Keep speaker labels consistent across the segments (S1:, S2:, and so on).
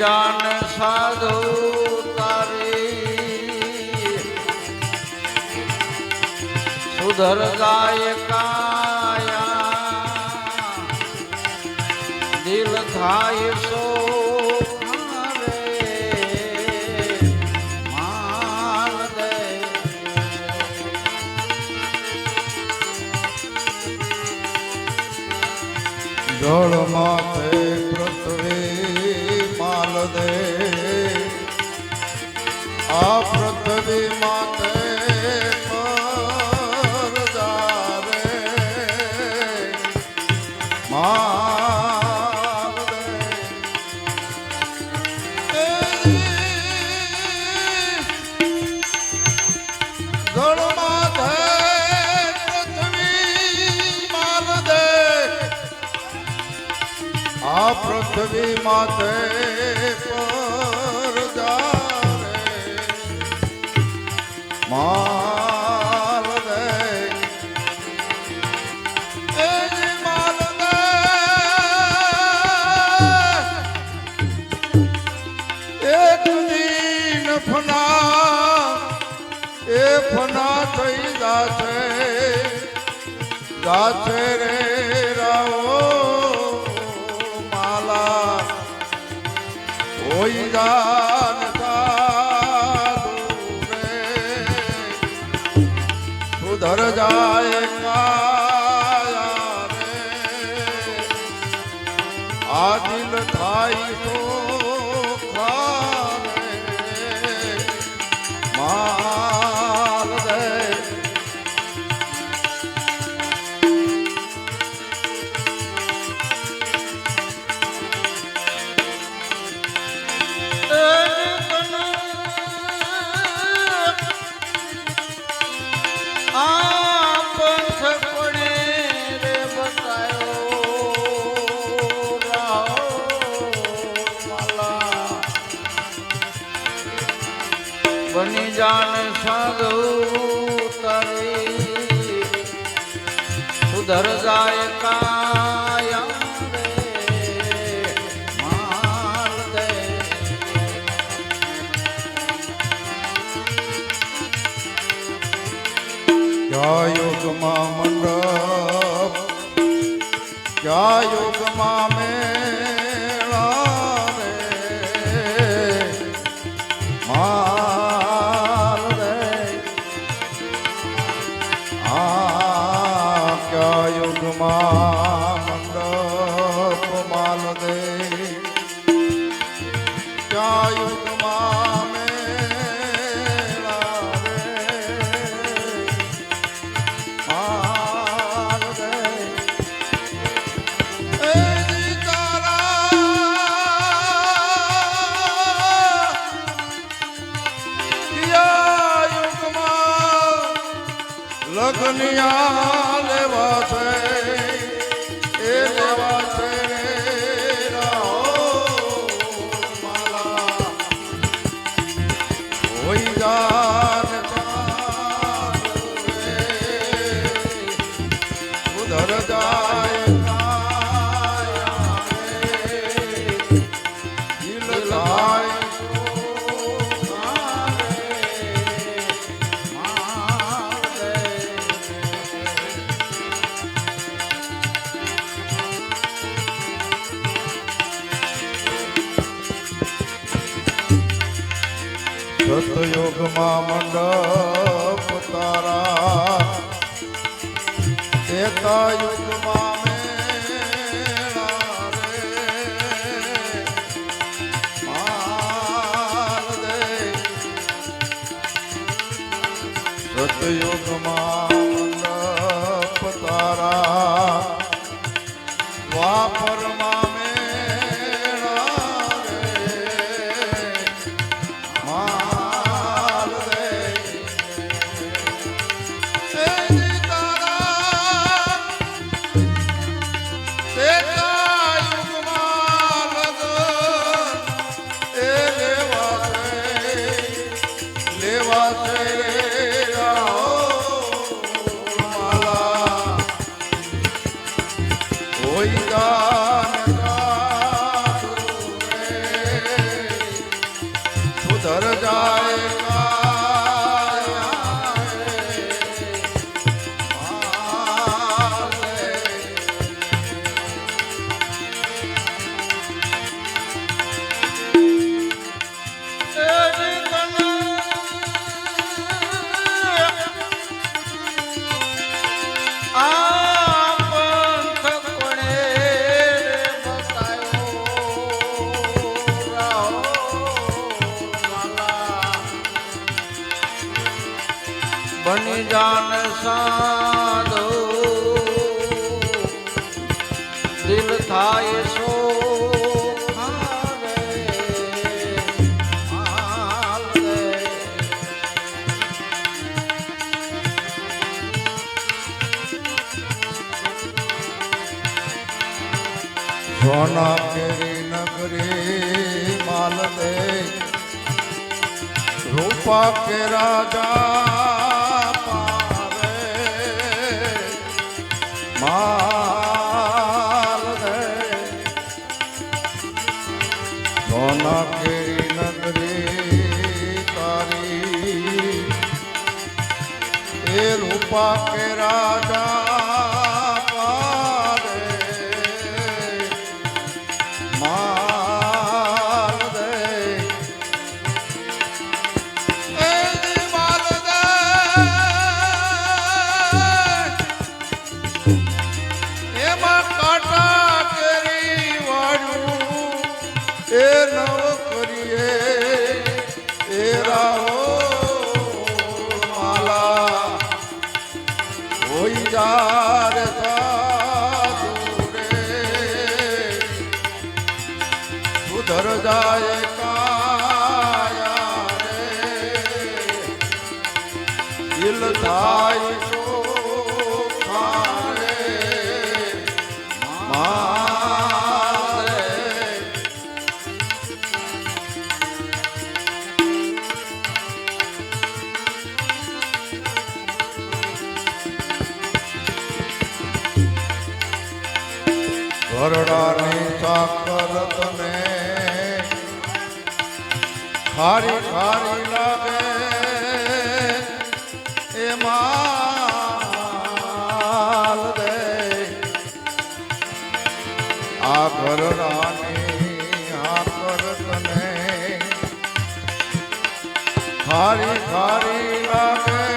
S1: બની જાન સાધુ તારી. સુધર જાય કાયા દિલ થાય સો
S2: જોડ માથે આ પૃથ્વી માથે એ ફના થઈ જાશે. જાશે રે રાઓ હોઈ જાન સુધર જાય કાયા રે આ દિલ થાય તો
S1: સાધુ તારી સુધર જાય કાયા રે માલ દે.
S2: ક્યાં યુગમાં મંડપ સતયુગમાં મંડપ તારા. એકા
S1: 回答。
S2: સોના કેરી નગરી માલ દે રૂપા કે રાજા પાવે માલ દે સોના કેરી નગરી તારી. એ રૂપા કે રાજા એ નવ કરીએ એ રાહો માલા. હોઈ જા સુધર જાય કાયા રે દિલ થાય ઘરડાની સાકર તને. ખારી ખારી લાગે એ માલ દે. આ ઘરડાની આકર તને. ખારી ખારી લાગે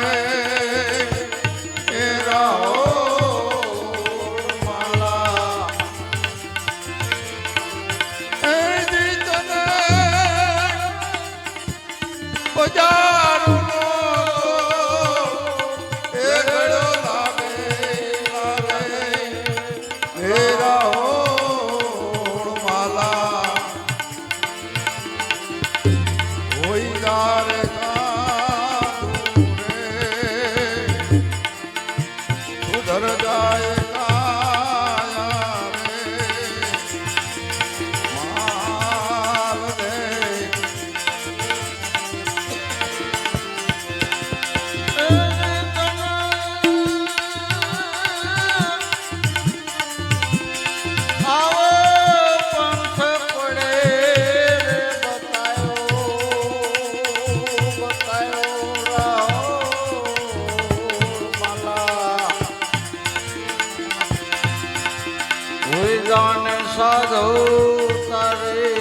S2: સાધુ
S1: તારે.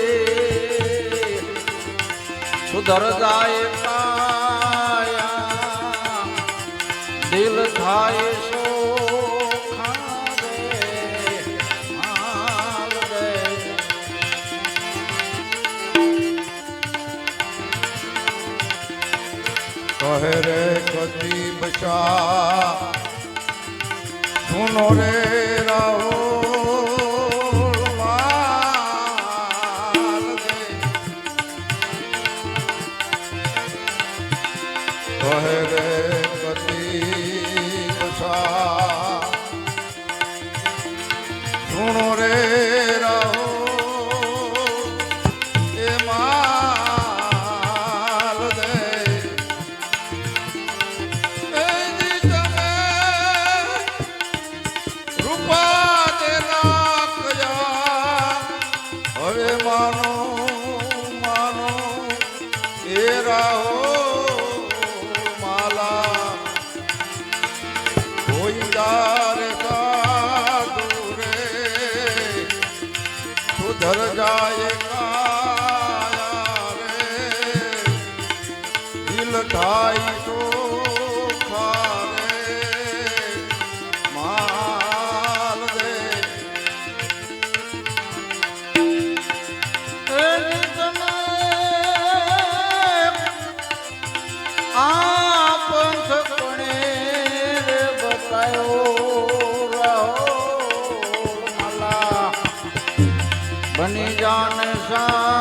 S1: સુધર જાય પાયા દિલ થાય
S2: કહે રે કદી બચા સુનો રે હવે માનો
S1: બની જાન સા